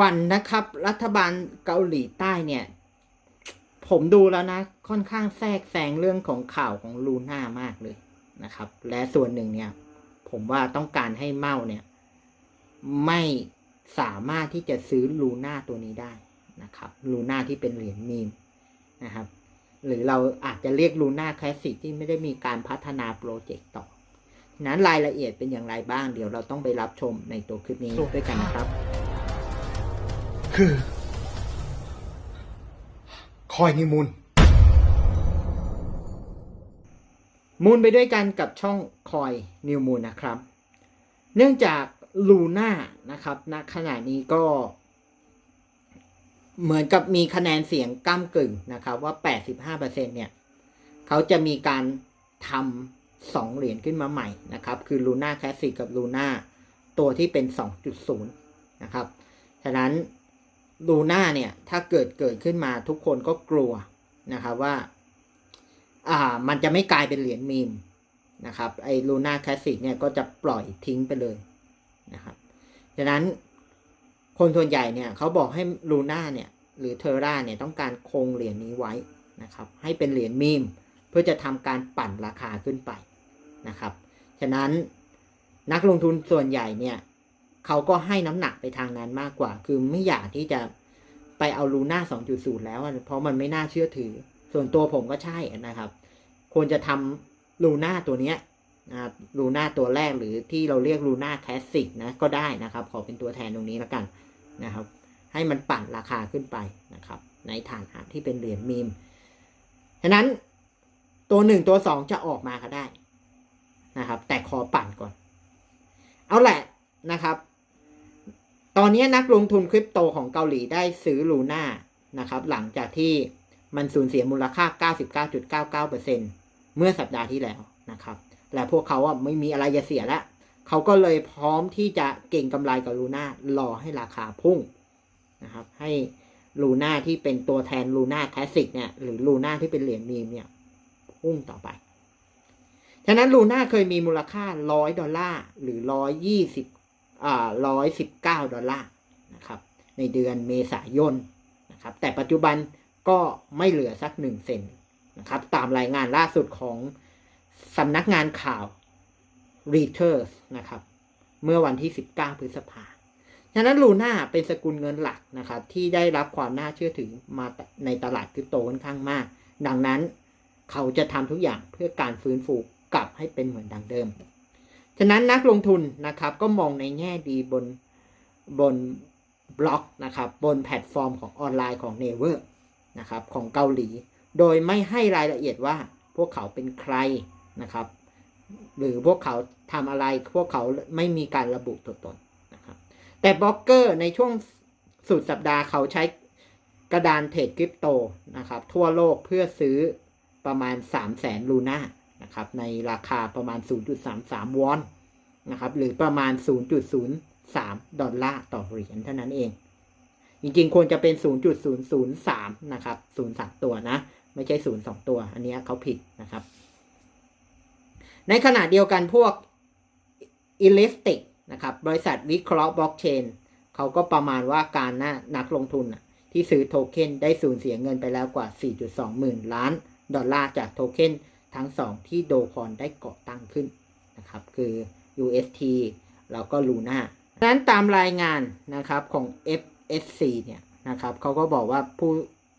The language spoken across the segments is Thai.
วันนะครับ รัฐบาลเกาหลีใต้เนี่ย ผมดูแล้วนะ ค่อนข้างแทรกแซงเรื่องของข่าวของลูน่ามากเลยนะครับ และส่วนหนึ่งเนี่ย ผมว่าต้องการให้เมาเนี่ย ไม่สามารถที่จะซื้อลูน่าตัวนี้ได้นะครับลูน่าที่เป็นเหรียญมีมนะครับ หรือเราอาจจะเรียกลูน่าคลาสสิกที่ไม่ได้มีการพัฒนาโปรเจกต์ต่อ นั้นรายละเอียดเป็นอย่างไรบ้าง เดี๋ยวเราต้องไปรับชมในตัวคลิปนี้ด้วยกันนะครับ คือ คอยนิมูล มูลไปด้วยกันกับช่องคอยนิวมูลนะครับ เนื่องจากลูน่านะครับณขณะนี้ก็ เหมือนกับมีคะแนนเสียงก้ากึ่งนะครับ ว่า 85%เนี่ยเขาจะมีการทำสองเหรียญขึ้นมาใหม่นะครับ คือลูน่าแคสสิกกับลูน่าตัวที่เป็น 2.0 นะครับ ฉะนั้น ลูน่าเนี่ยถ้าเกิดเกิดขึ้นมาทุกคนก็กลัวนะครับว่า อ่า มันจะไม่กลายเป็นเหรียญมีมนะครับไอ้ลูน่าคลาสสิกเนี่ยก็จะปล่อยทิ้งไปเลยนะครับฉะนั้นคนส่วนใหญ่เนี่ยเขาบอกให้ลูน่าเนี่ยหรือเทอร่าเนี่ยต้องการคงเหรียญนี้ไว้นะครับ ให้เป็นเหรียญมีมเพื่อจะทำการปั่นราคาขึ้นไปนะครับ ฉะนั้นนักลงทุนส่วนใหญ่เนี่ย เขาก็ให้น้ำหนักไปทางนั้นมากกว่า คือไม่อยากที่จะไปเอาลูน่า2.0 แล้วอะเพราะมันไม่น่าเชื่อถือ ส่วนตัวผมก็ใช่นะครับ ควรจะทำลูน่าตัวเนี้ยนะครับลูน่าตัวแรกหรือที่เราเรียกลูน่าคลาสสิกนะก็ได้นะครับ ขอเป็นตัวแทนตรงนี้แล้วกันนะครับ ให้มันปั่นราคาขึ้นไปนะครับ ในฐานหาที่เป็นเหรียญมีมฉะนั้นตัวหนึ่งตัวสองจะออกมาก็ได้นะครับ แต่ขอปั่นก่อน เอาแหละนะครับ ตอนนี้นักลงทุนคริปโตของเกาหลีได้ซื้อลูน่านะครับหลังจากที่มันสูญเสียมูลค่า 99.99%เมื่อสัปดาห์ที่แล้วนะครับและพวกเขาอะไม่มีอะไรจะเสียแล้วเขาก็เลยพร้อมที่จะเก่งกำไรกับลูน่ารอให้ราคาพุ่งนะครับให้ลูน่าที่เป็นตัวแทนลูน่าคลาสสิกเนี่ยหรือลูน่าที่เป็นเหรียญมีมเนี่ยพุ่งต่อไป ฉะนั้นลูน่าเคยมีมูลค่าร้อยดอลลาร์หรือร้อยยี่สิบ ร้อยสิบเก้าดอลลาร์นะครับในเดือนเมษายนนะครับแต่ปัจจุบันก็ไม่เหลือสักหนึ่งเซนนะครับตามรายงานล่าสุดของสำนักงานข่าว Reuters นะครับเมื่อวันที่ 19 พฤษภาฉะนั้นลูน่าเป็นสกุลเงินหลักนะครับที่ได้รับความน่าเชื่อถือมาในตลาดคริปโตค่อนข้างมาก ดังนั้นเขาจะทำทุกอย่างเพื่อการฟื้นฟูกลับให้เป็นเหมือนดังเดิม ฉะนั้นนักลงทุนนะครับก็มองในแง่ดีบนบนบล็อกนะครับบนแพลตฟอร์มของออนไลน์ของเนเวอร์นะครับของเกาหลี โดยไม่ให้รายละเอียดว่าพวกเขาเป็นใครนะครับ หรือพวกเขาทำอะไรพวกเขาไม่มีการระบุตัวตนนะครับแต่บล็อกเกอร์ในช่วงสุดสัปดาห์เขาใช้กระดานเทรดคริปโตนะครับทั่วโลกเพื่อซื้อประมาณ 3 0 0แสนลูน่า นะครับ ในราคาประมาณ 0.33 วอนนะครับ หรือประมาณ 0.03 ดอลลาร์ต่อเหรียญเท่านั้นเอง จริงๆ ควรจะเป็น 0.003 นะครับ 03 ตัวนะ ไม่ใช่ 02 ตัว อันนี้เขาผิดนะครับ ในขณะเดียวกันพวก e l i s t i c นะครับ บริษัทวิเคราะห์บล็อกเชนเขาก็ประมาณว่าการนะนักลงทุนที่ซื้อโทเค็นได้สูญเสียเงินไปแล้วกว่า 4.2 หมื่นล้าน ดอลลาร์จากโทเค็น ทั้งสองที่โดคอนได้ก่อตั้งขึ้นนะครับคือ UST แล้วก็ Luna ดังนั้นตามรายงานนะครับของ FSC เนี่ยนะครับเขาก็บอกว่าผู้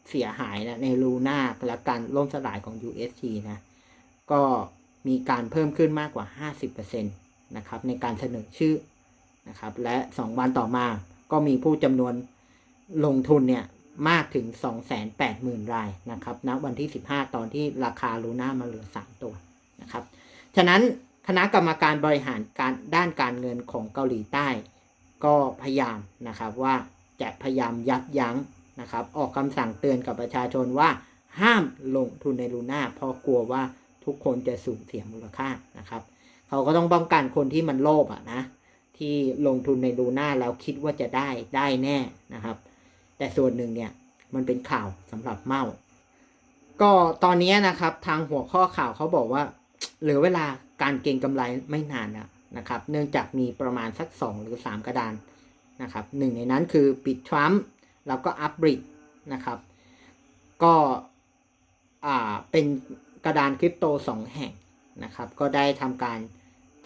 เสียหายนะใน Luna และการล่มสลายของ UST นะก็มีการเพิ่มขึ้นมากกว่า 50%นะครับในการเสนอชื่อนะครับและ 2 วันต่อมาก็มีผู้จำนวนลงทุนเนี่ย มากถึง 280,000 รายนะครับณวันที่ 15 ตอนที่ราคาลูน่ามาเหลือ 3 ตัวนะครับฉะนั้นคณะกรรมการบริหารการด้านการเงินของเกาหลีใต้ ก็พยายามนะครับว่าจะพยายามยับยั้งนะครับออกคำสั่งเตือนกับประชาชนว่าห้ามลงทุนในลูน่าเพราะกลัวว่าทุกคนจะสูญเสียมูลค่านะครับเขาก็ต้องป้องกันคนที่มันโลภอะนะที่ลงทุนในลูน่าแล้วคิดว่าจะได้ได้แน่นะครับ แต่ส่วนหนึ่งเนี่ยมันเป็นข่าวสำหรับเมาก็ตอนนี้นะครับทางหัวข้อข่าวเขาบอกว่าเหลือเวลาการเก็งกำไรไม่นานนะครับ เนื่องจากมีประมาณสัก 2 หรือ 3 กระดานนะครับหนึ่งในนั้นคือปิดทรัมป์แล้วก็อัพบริดนะครับ ก็อ่าเป็นกระดานคริปโตสองแห่งนะครับ ก็ได้ทำการ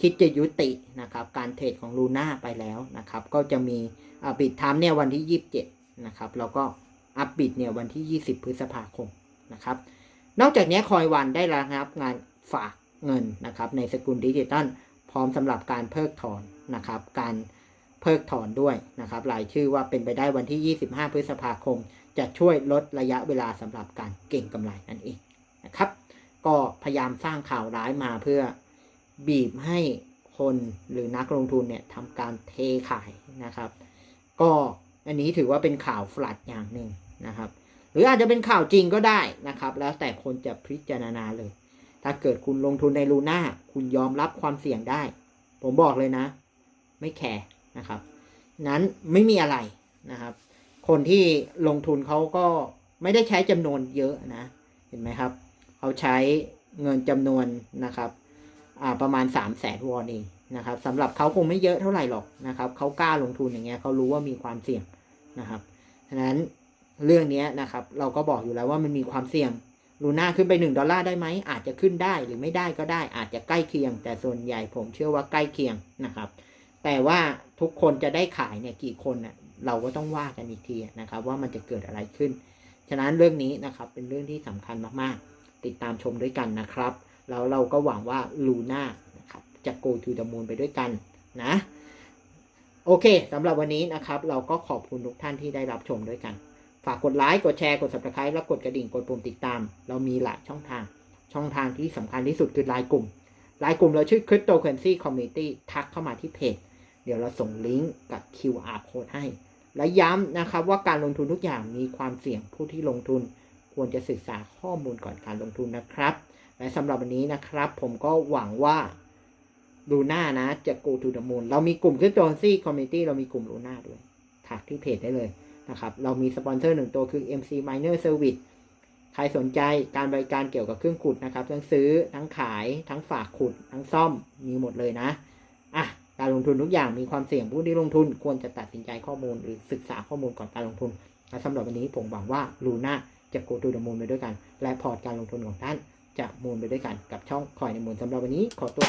คิดจะยุตินะครับ การเทรดของลูน่าไปแล้วนะครับ ก็จะมีอ่าบิดทรัมป์เนี่ยวันที่ 27 นะครับ แล้วก็อัพบิดเนี่ยวันที่ 20 พฤษภาคมนะครับ นอกจากนี้คอยวันได้ระงับงานฝากเงินนะครับ ในสกุลดิจิตอลพร้อมสำหรับการเพิกถอนนะครับ การเพิกถอนด้วยนะครับรายชื่อว่าเป็นไปได้วันที่ 25 พฤษภาคม จะช่วยลดระยะเวลาสำหรับการเก่งกำไรนั่นเองนะครับ ก็พยายามสร้างข่าวร้ายมาเพื่อบีบให้คนหรือนักลงทุนเนี่ยทำการเทขายนะครับ ก็ อันนี้ถือว่าเป็นข่าวฟลัดอย่างหนึ่งนะครับ หรืออาจจะเป็นข่าวจริงก็ได้นะครับ แล้วแต่คนจะพิจารณาเลย ถ้าเกิดคุณลงทุนในลูน่าคุณยอมรับความเสี่ยงได้ ผมบอกเลยนะ ไม่แคร์นะครับ นั้นไม่มีอะไรนะครับ คนที่ลงทุนเขาก็ไม่ได้ใช้จำนวนเยอะนะ เห็นไหมครับเขาใช้เงินจำนวนนะครับประมาณ3 0 0แสนวอนเองนะครับสำหรับเขาคงไม่เยอะเท่าไหร่หรอกนะครับเขากล้าลงทุนอย่างเงี้ยเขารู้ว่ามีความเสี่ยง นะครับฉะนั้นเรื่องนี้นะครับ เราก็บอกอยู่แล้วว่ามันมีความเสี่ยงลูน่าขึ้นไป 1 ดอลลาร์ได้ไหม อาจจะขึ้นได้หรือไม่ได้ก็ได้ อาจจะใกล้เคียง แต่ส่วนใหญ่ผมเชื่อว่าใกล้เคียงนะครับ แต่ว่าทุกคนจะได้ขายเนี่ยกี่คนน่ะเราก็ต้องว่ากันอีกทีนะครับ ว่ามันจะเกิดอะไรขึ้น ฉะนั้นเรื่องนี้นะครับเป็นเรื่องที่สำคัญมากๆ ติดตามชมด้วยกันนะครับ แล้วเราก็หวังว่าลูน่านะครับจะ go to the moon ไปด้วยกันนะ โอเคสำหรับวันนี้นะครับ เราก็ขอบคุณทุกท่านที่ได้รับชมด้วยกัน ฝากกดไลค์กดแชร์กด subscribe และกดกระดิ่งกดปุ่มติดตาม เรามีหลายช่องทาง ช่องทางที่สำคัญที่สุดคือไลน์กลุ่มไลน์กลุ่มเราชื่อ cryptocurrency community ทักเข้ามาที่เพจเดี๋ยวเราส่งลิงก์กับ QR code ให้ และย้ำนะครับว่าการลงทุนทุกอย่างมีความเสี่ยงผู้ที่ลงทุน ควรจะศึกษาข้อมูลก่อนการลงทุนนะครับ และสำหรับวันนี้นะครับ ผมก็หวังว่า ลูน่านะจะ go to the moon เรามีกลุ่ม cryptocurrency community เรามีกลุ่มลูน่าด้วยทักที่เพจได้เลยนะครับ เรามีสปอนเซอร์หนึ่งตัวคือ MC Miner Service ใครสนใจการบริการเกี่ยวกับเครื่องขุดนะครับ ทั้งซื้อทั้งขายทั้งฝากขุด ทั้งซ่อมมีหมดเลยนะอะการลงทุนทุกอย่างมีความเสี่ยงผู้ที่ลงทุน ควรจะตัดสินใจข้อมูลหรือศึกษาข้อมูลก่อนการลงทุนและสำหรับวันนี้ผมหวังว่าลูน่าจะโกตูดมูลไปด้วยกัน และพอร์ตการลงทุนของท่านจะมูลไปด้วยกันกับช่องคอยในมูลสำหรับวันนี้ขอตัว